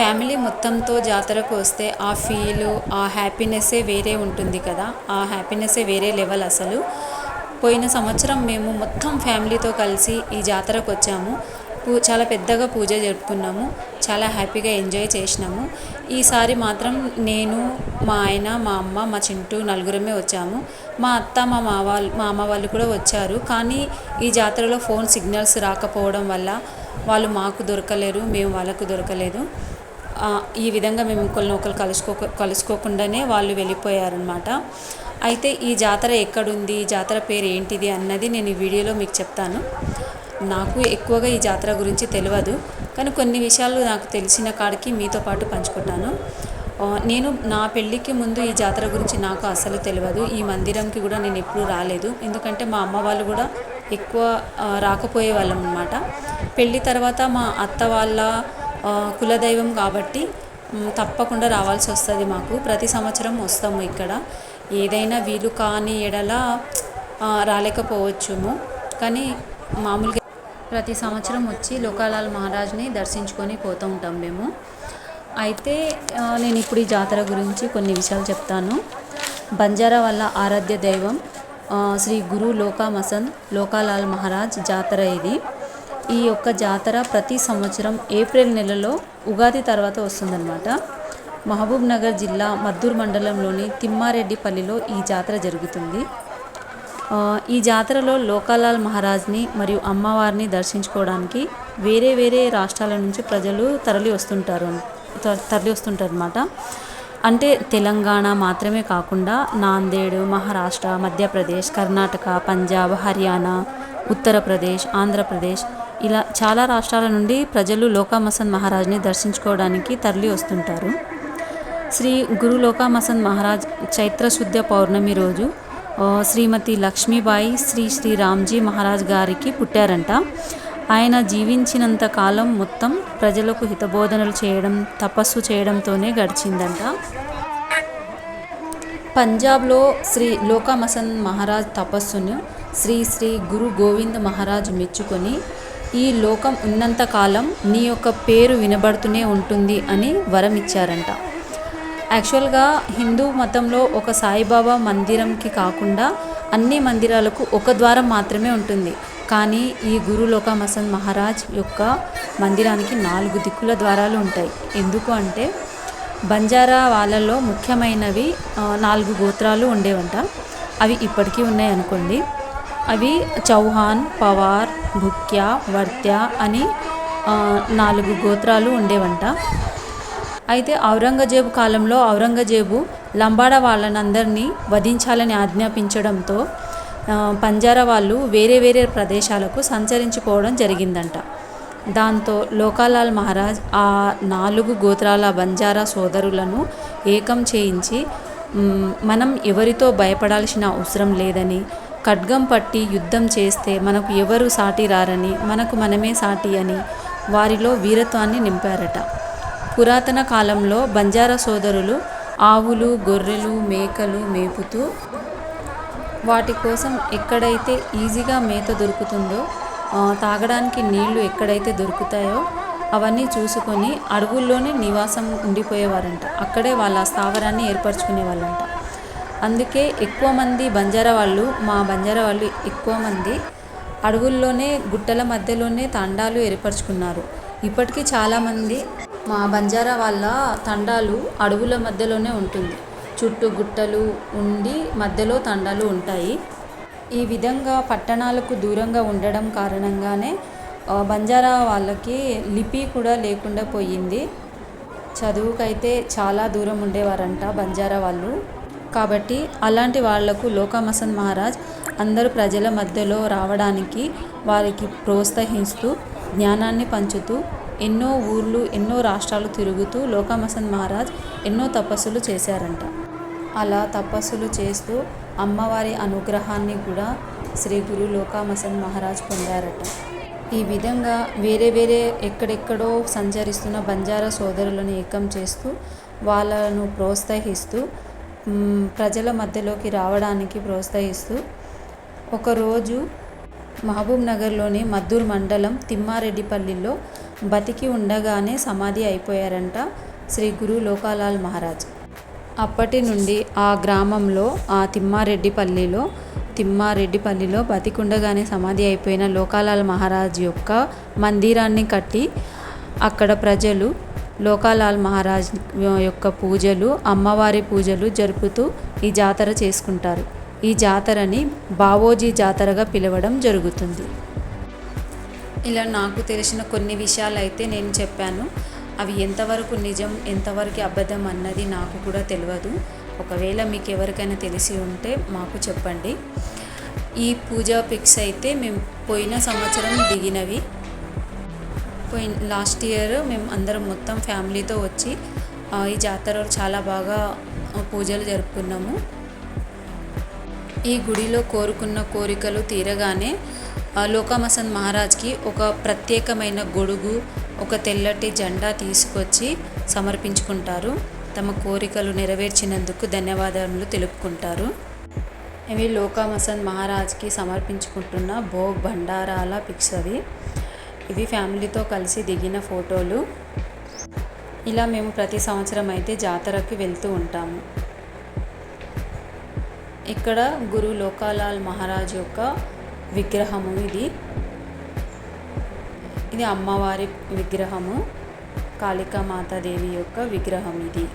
Family మొత్తంతో జాతరకు వస్తే ఆ ఫీలు ఆ హ్యాపీనెస్సే వేరే ఉంటుంది కదా. ఆ హ్యాపీనెస్సే వేరే లెవెల్ అసలు. పోయిన సంవత్సరం మేము మొత్తం ఫ్యామిలీతో కలిసి ఈ జాతరకు వచ్చాము. పూ చాలా పెద్దగా పూజ జరుపుకున్నాము. చాలా హ్యాపీగా ఎంజాయ్ చేసినాము. ఈసారి మాత్రం నేను మా ఆయన మా అమ్మ మా చింటూ నలుగురమే వచ్చాము. మా అత్త మా మామ వాళ్ళు మా అమ్మ వాళ్ళు కూడా వచ్చారు. కానీ ఈ జాతరలో ఫోన్ సిగ్నల్స్ రాకపోవడం వల్ల వాళ్ళు మాకు దొరకలేరు మేము వాళ్ళకు దొరకలేదు. ఈ విధంగా మేము ఒకరిని ఒకరు కలుసుకో కలుసుకోకుండానే వాళ్ళు వెళ్ళిపోయారనమాట అయితే ఈ జాతర ఎక్కడుంది ఈ జాతర పేరు ఏంటిది అన్నది నేను ఈ వీడియోలో మీకు చెప్తాను. నాకు ఎక్కువగా ఈ జాతర గురించి తెలియదు కానీ కొన్ని విషయాలు నాకు తెలిసిన కాడికి మీతో పాటు పంచుకుంటాను. నేను నా పెళ్ళికి ముందు ఈ జాతర గురించి నాకు అసలు తెలియదు ఈ మందిరంకి కూడా నేను ఎప్పుడూ రాలేదు. ఎందుకంటే మా అమ్మ వాళ్ళు కూడా ఎక్కువ రాకపోయే వాళ్ళం అనమాట పెళ్ళి తర్వాత మా అత్త వాళ్ళ కులదైవం కాబట్టి తప్పకుండా రావాల్సి వస్తుంది మాకు. ప్రతి సంవత్సరం వస్తాము ఇక్కడ. ఏదైనా వీలు కాని ఎడల రాలేకపోవచ్చుము. కానీ మామూలుగా ప్రతి సంవత్సరం వచ్చి లోకాలాల్ మహారాజ్ని దర్శించుకొని పోతూ ఉంటాం మేము. అయితే నేను ఇప్పుడు ఈ జాతర గురించి కొన్ని విషయాలు చెప్తాను. బంజారా వల్ల ఆరాధ్య దైవం శ్రీ గురు లోకా మసంద్ లోకాలాల్ మహారాజ్ జాతర ఇది. ఈ యొక్క జాతర ప్రతి సంవత్సరం ఏప్రిల్ నెలలో ఉగాది తర్వాత వస్తుందన్నమాట. మహబూబ్ నగర్ జిల్లా మద్దూర్ మండలంలోని తిమ్మారెడ్డిపల్లిలో ఈ జాతర జరుగుతుంది. ఈ జాతరలో లోకాలాల్ మహారాజ్ని మరియు అమ్మవారిని దర్శించుకోవడానికి వేరే వేరే రాష్ట్రాల నుంచి ప్రజలు తరలి వస్తుంటారు త- తరలి వస్తుంటారు అనమాట అంటే తెలంగాణ మాత్రమే కాకుండా నాందేడ్ మహారాష్ట్ర మధ్యప్రదేశ్ కర్ణాటక పంజాబ్ హర్యానా ఉత్తరప్రదేశ్ ఆంధ్రప్రదేశ్ ఇలా చాలా రాష్ట్రాల నుండి ప్రజలు లోకామసన్ మహారాజ్ని దర్శించుకోవడానికి తరలి వస్తుంటారు. శ్రీ గురు లోకామసన్ మహారాజ్ చైత్ర శుద్ధ పౌర్ణమి రోజు శ్రీమతి లక్ష్మీబాయి శ్రీ శ్రీ రామ్జీ మహారాజ్ గారికి పుట్టారంట. ఆయన జీవించినంత కాలం మొత్తం ప్రజలకు హితబోధనలు చేయడం తపస్సు చేయడంతోనే గడిచిందంట. పంజాబ్లో శ్రీ లోకామసన్ మహారాజ్ తపస్సును శ్రీ శ్రీ గురు గోవింద్ మహారాజ్ మెచ్చుకొని ఈ లోకం ఉన్నంత కాలం నీ యొక్క పేరు వినబడుతూనే ఉంటుంది అని వరం ఇచ్చారంట. యాక్చువల్గా హిందూ మతంలో ఒక సాయిబాబా మందిరంకి కాకుండా అన్ని మందిరాలకు ఒక ద్వారం మాత్రమే ఉంటుంది. కానీ ఈ గురు లోకామసన్ మహారాజ్ యొక్క మందిరానికి నాలుగు దిక్కుల ద్వారాలు ఉంటాయి. ఎందుకు అంటే బంజారా వాళ్ళలో ముఖ్యమైనవి నాలుగు గోత్రాలు ఉండేవంట. అవి ఇప్పటికీ ఉన్నాయి అనుకోండి. అవి చౌహాన్ పవార్ భుక్యా వర్త్య అని నాలుగు గోత్రాలు ఉండేవంట. అయితే ఔరంగజేబు కాలంలో ఔరంగజేబు లంబాడ వాళ్ళనందరినీ వధించాలని ఆజ్ఞాపించడంతో పంజారా వాళ్ళు వేరే వేరే ప్రదేశాలకు సంచరించుకోవడం జరిగిందంట. దాంతో లోకాలాల్ మహారాజ్ ఆ నాలుగు గోత్రాల బంజారా సోదరులను ఏకం చేయించి మనం ఎవరితో భయపడాల్సిన అవసరం లేదని ఖడ్గం పట్టి యుద్ధం చేస్తే మనకు ఎవరు సాటి రారని మనకు మనమే సాటి అని వారిలో వీరత్వాన్ని నింపారట. పురాతన కాలంలో బంజారా సోదరులు ఆవులు గొర్రెలు మేకలు మేపుతూ వాటి కోసం ఎక్కడైతే ఈజీగా మేత దొరుకుతుందో తాగడానికి నీళ్ళు ఎక్కడైతే దొరుకుతాయో అవన్నీ చూసుకొని అడవుల్లోనే నివాసం ఉండిపోయేవారంట. అక్కడే వాళ్ళ స్థావరాన్ని ఏర్పరచుకునేవాళ్ళంట. అందుకే ఎక్కువ మంది బంజారా వాళ్ళు మా బంజారా వాళ్ళు ఎక్కువ మంది అడవుల్లోనే గుట్టల మధ్యలోనే తండాలు ఏర్పరచుకున్నారు. ఇప్పటికీ చాలామంది మా బంజారా వాళ్ళ తండాలు అడవుల మధ్యలోనే ఉంటుంది. చుట్టూ గుట్టలు ఉండి మధ్యలో తండాలు ఉంటాయి. ఈ విధంగా పట్టణాలకు దూరంగా ఉండడం కారణంగానే బంజారా వాళ్ళకి లిపి కూడా లేకుండా పోయింది. చదువుకైతే చాలా దూరం ఉండేవారంట బంజారా వాళ్ళు. కాబట్టి అలాంటి వాళ్ళకు లోకమసన్ మహారాజ్ అందరూ ప్రజల మధ్యలో రావడానికి వారికి ప్రోత్సహిస్తూ జ్ఞానాన్ని పంచుతూ ఎన్నో ఊర్లు ఎన్నో రాష్ట్రాలు తిరుగుతూ లోకమసన్ మహారాజ్ ఎన్నో తపస్సులు చేశారంట. అలా తపస్సులు చేస్తూ అమ్మవారి అనుగ్రహాన్ని కూడా శ్రీ గురు లోకామసన్ మహారాజ్ పొందారట. ఈ విధంగా వేరే వేరే ఎక్కడెక్కడో సంచరిస్తున్న బంజారా సోదరులను ఏకం చేస్తూ వాళ్ళను ప్రోత్సహిస్తూ ప్రజల మధ్యలోకి రావడానికి ప్రోత్సహిస్తూ ఒకరోజు మహబూబ్ నగర్లోని మద్దూర్ మండలం తిమ్మారెడ్డిపల్లిలో బతికి ఉండగానే సమాధి అయిపోయారంట శ్రీ గురు లోకాలాల్ మహారాజ్. అప్పటి నుండి ఆ గ్రామంలో ఆ తిమ్మారెడ్డిపల్లిలో తిమ్మారెడ్డిపల్లిలో బతికుండగానే సమాధి అయిపోయిన లోకాలాల్ మహారాజ్ యొక్క మందిరాన్ని కట్టి అక్కడ ప్రజలు లోకాలాల్ మహారాజ్ యొక్క పూజలు అమ్మవారి పూజలు జరుపుతూ ఈ జాతర చేసుకుంటారు. ఈ జాతరని బావోజీ జాతరగా పిలవడం జరుగుతుంది. ఇలా నాకు తెలిసిన కొన్ని విషయాలు అయితే నేను చెప్పాను. అవి ఎంతవరకు నిజం ఎంతవరకు అబద్ధం అన్నది నాకు కూడా తెలియదు ఒకవేళ మీకు ఎవరికైనా తెలిసి ఉంటే మాకు చెప్పండి. ఈ పూజా పిక్స్ అయితే మేము పోయిన సంవత్సరం దిగినవి. పోయిన లాస్ట్ ఇయర్ మేము అందరం మొత్తం ఫ్యామిలీతో వచ్చి ఈ జాతరలో చాలా బాగా పూజలు జరుపుకున్నాము. ఈ గుడిలో కోరుకున్న కోరికలు తీరగానే లోకామసన్ మహారాజ్కి ఒక ప్రత్యేకమైన గొడుగు ఒక తెల్లటి జెండా తీసుకొచ్చి సమర్పించుకుంటారు. తమ కోరికలు నెరవేర్చినందుకు ధన్యవాదాలు తెలుపుకుంటారు. ఇవి లోకామసన్ మహారాజ్కి సమర్పించుకుంటున్న భోగ్ భండారాల పిక్స్ అవి ఇవి ఫ్యామిలీతో కలిసి దిగిన ఫోటోలు. ఇలా మేము ప్రతి సంవత్సరం అయితే జాతరకి వెళ్తూ ఉంటాము. ఇక్కడ గురు లోకాలాల్ మహారాజ్ యొక్క విగ్రహము ఇది. ఇది అమ్మవారి విగ్రహము. కాళికామాతాదేవి యొక్క విగ్రహం ఇది.